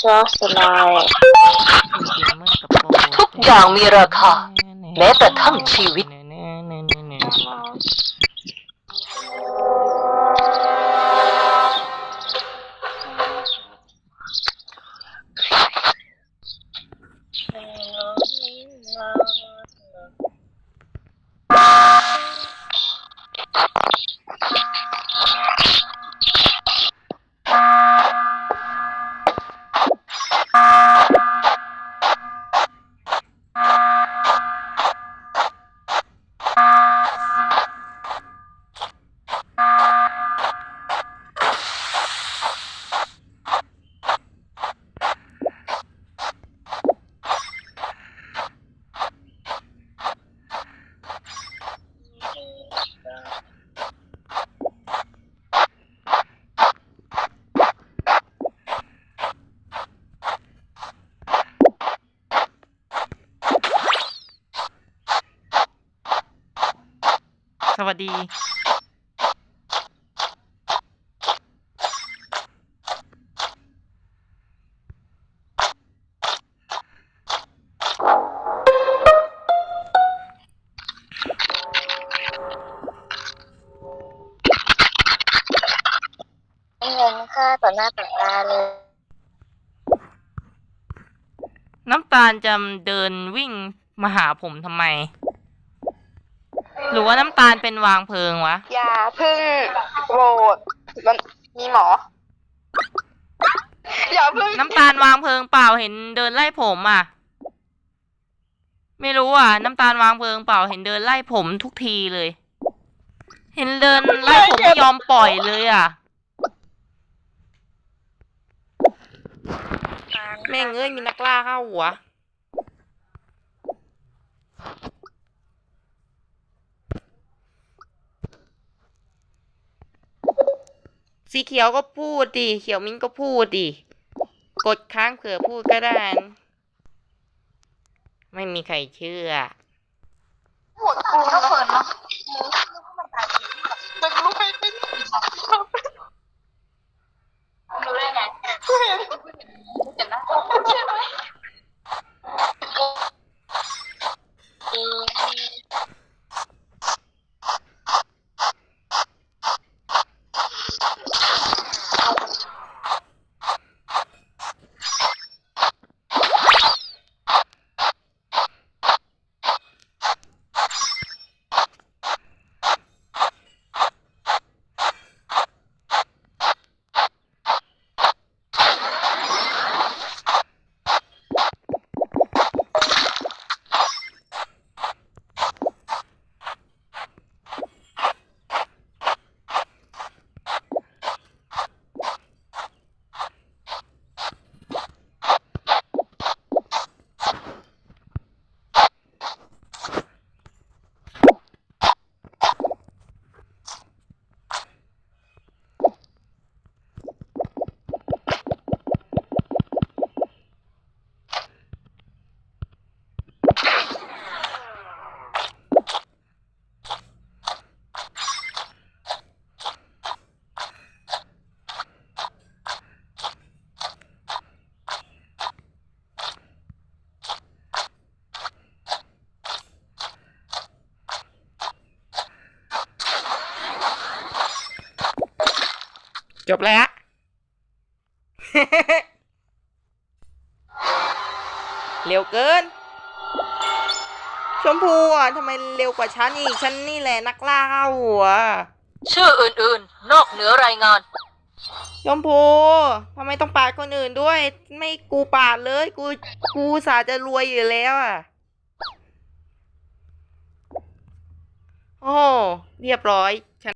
ซอสลาย ทุกอย่างมีราคา แม้แต่ทั้งชีวิต สวัสดีเงินค่าต่อหน้าต่อตาเลย น้ำตาลจะเดินวิ่งมาหาผมทำไม หรือว่าน้ำตาลเป็นวางเพลิงวะ อย่าเพึ่งโหวตมันมีหมอ อย่าเพึ่งน้ำตาลวางเพลิงเปล่าเห็นเดินไล่ผมอะ ไม่รู้อะ น้ำตาลวางเพลิงเปล่าเห็นเดินไล่ผมทุกทีเลย เห็นเดินไล่ผมไม่ยอมปล่อยเลยอะ แม่งเอ้ยมีนักล่าเข้าหัว สีเขียวก็พูดดิ เขียวมิ้นก็พูดดิ กดค้างเผื่อพูดก็ได้นะไม่มีใครเชื่อโหวตกูก็เปิดเนาะแต่กูรู้ไม่เป็ จบแล้ว เร็วเกิน ชมพูอะทำไมเร็วกว่าฉันอีกฉันนี่แหละนักล่าเข้าหัวชื่ออื่นๆ นอกเหนือรายงาน ชมพูทำไมต้องปาดคนอื่นด้วย ไม่กูปาดเลย กูกูสาจะรวยอยู่แล้วอะ โอ้เรียบร้อย